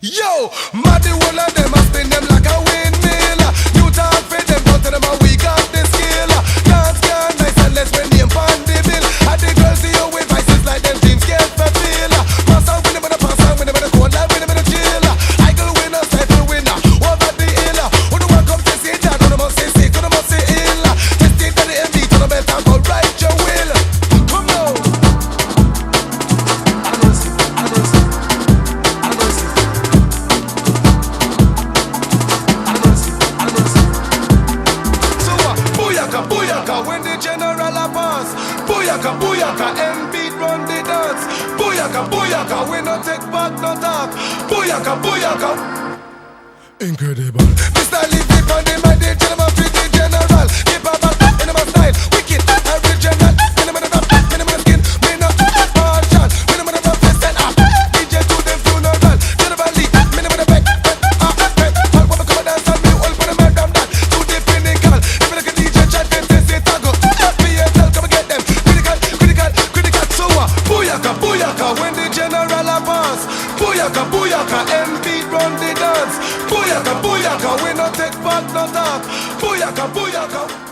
Yo, mad the of them, I spin them like a wind. Booyaka, booyaka, Embiid run the dance. Booyaka, booyaka, we no take back no talk. Booyaka, booyaka. Incredible. Mr. Booyaka, booyaka, when the general advance. Booyaka, booyaka, MP run the dance. Booyaka, booyaka, we no take back no talk. Booyaka, booyaka.